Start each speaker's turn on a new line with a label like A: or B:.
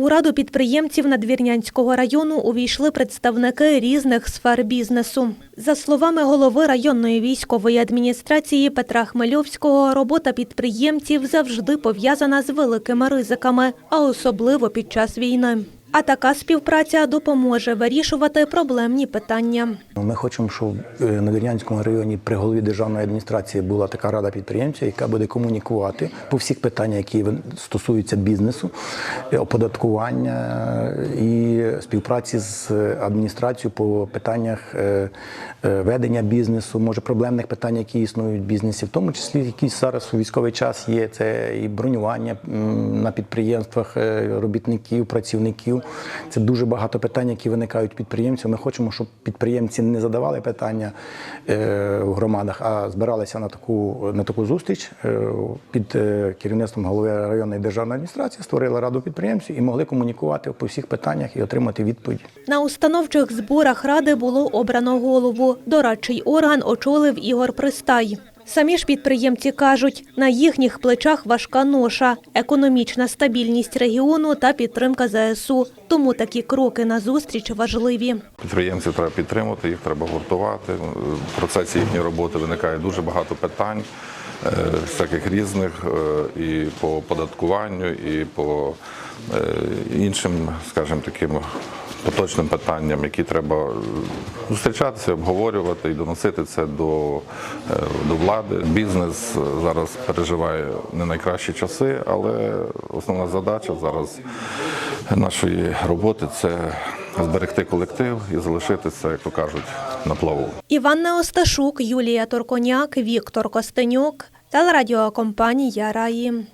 A: У раду підприємців Надвірнянського району увійшли представники різних сфер бізнесу. За словами голови районної військової адміністрації Петра Хмельовського, робота підприємців завжди пов'язана з великими ризиками, а особливо під час війни. А така співпраця допоможе вирішувати проблемні питання.
B: Ми хочемо, щоб е, на Вірнянському районі при голові державної адміністрації була така рада підприємців, яка буде комунікувати по всіх питаннях, які стосуються бізнесу, е, оподаткування е, і співпраці з адміністрацією по питаннях ведення бізнесу, може проблемних питань, які існують в бізнесі, в тому числі якісь зараз у військовий час є це і бронювання на підприємствах робітників, працівників. Це дуже багато питань, які виникають підприємців. Ми хочемо, щоб підприємці не задавали питання е, в громадах, а збиралися на таку на таку зустріч е, під е, керівництвом голови районної державної адміністрації, створили раду підприємців і могли комунікувати по всіх питаннях і отримати відповідь.
A: На установчих зборах ради було обрано голову. Дорадчий орган очолив Ігор Пристай. Самі ж підприємці кажуть, на їхніх плечах важка ноша, економічна стабільність регіону та підтримка ЗСУ. Тому такі кроки на зустріч важливі.
C: Підприємців треба підтримувати, їх треба гуртувати. В процесі їхньої роботи виникає дуже багато питань, е, всяких різних е, і по податкуванню, і по е, іншим, скажімо, таким поточним питанням, які треба е, зустрічатися, обговорювати і доносити це до, е, до влади. Бізнес зараз переживає не найкращі часи, але основна задача зараз нашої роботи це зберегти колектив і залишитися, як то кажуть, на плаву.
A: Іванна Осташук, Юлія Торконяк, Віктор Костенюк, телерадіокомпанія Раї.